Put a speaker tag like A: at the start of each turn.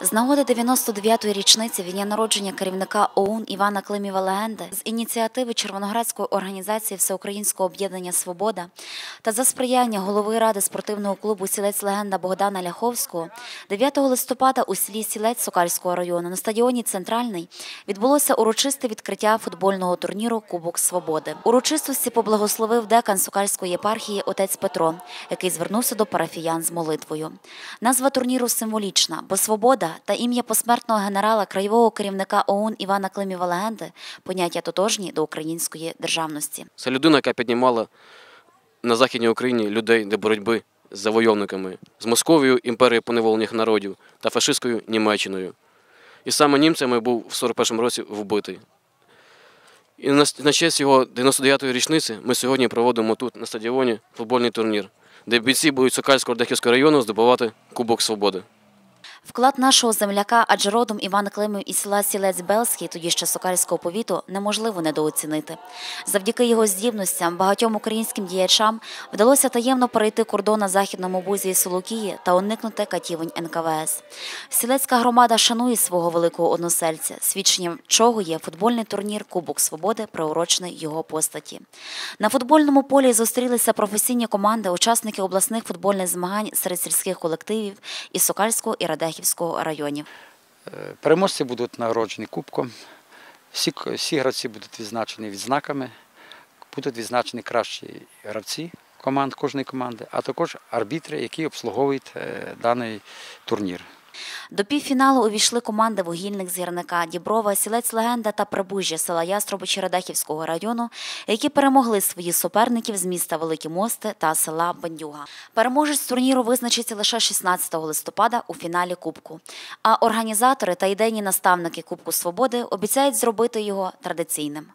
A: З нагоди 99-ї річниці від дня народження керівника ОУН Івана Климіва Легенди з ініціативи Червоноградської організації Всеукраїнського об'єднання Свобода та за сприяння голови ради спортивного клубу Сілець Легенда Богдана Ляховського 9 листопада у селі Сілець Сокальського району на стадіоні Центральний відбулося урочисте відкриття футбольного турніру Кубок Свободи. Урочистості поблагословив декан Сокальської єпархії отець Петро, який звернувся до парафіян з молитвою. Назва турніру символічна, бо свобода та ім'я посмертного генерала краєвого керівника ОУН Івана Климіва Легенди поняття тотожні до української державності.
B: Це людина, яка піднімала на Західній Україні людей до боротьби з завойовниками, з Московією імперією поневолених народів та фашистською Німеччиною. І саме німцями був в 41-му році вбитий. І на, честь його 99-ї річниці ми сьогодні проводимо тут на стадіоні футбольний турнір, де бійці будуть Сокальського Ордехівського району здобувати Кубок Свободи.
A: Вклад нашого земляка, адже родом Іван Климів із села Сілець Белський, тоді ще Сокальського повіту, неможливо недооцінити. Завдяки його здібностям багатьом українським діячам вдалося таємно перейти кордон на західному бузі Солокії та уникнути катівень НКВС. Сілецька громада шанує свого великого односельця, свідченням чого є футбольний турнір Кубок Свободи, приурочений його постаті. На футбольному полі зустрілися професійні команди, учасники обласних футбольних змагань серед сільських колективів із Сокальського і Радехівського районів.
C: Е, Переможці будуть нагороджені кубком, всі, всі гравці будуть відзначені відзнаками, будуть відзначені кращі гравці команд, кожної команди, а також арбітри, які обслуговують е, даний турнір.
A: До півфіналу увійшли команди вугільник з гірника Діброва, Сілець Легенда та Прибужжя села Ястробичі Радехівського району, які перемогли своїх суперників з міста Великі Мости та села Бандюга. Переможець турніру визначиться лише 16 листопада у фіналі Кубку. А організатори та ідейні наставники Кубку Свободи обіцяють зробити його традиційним.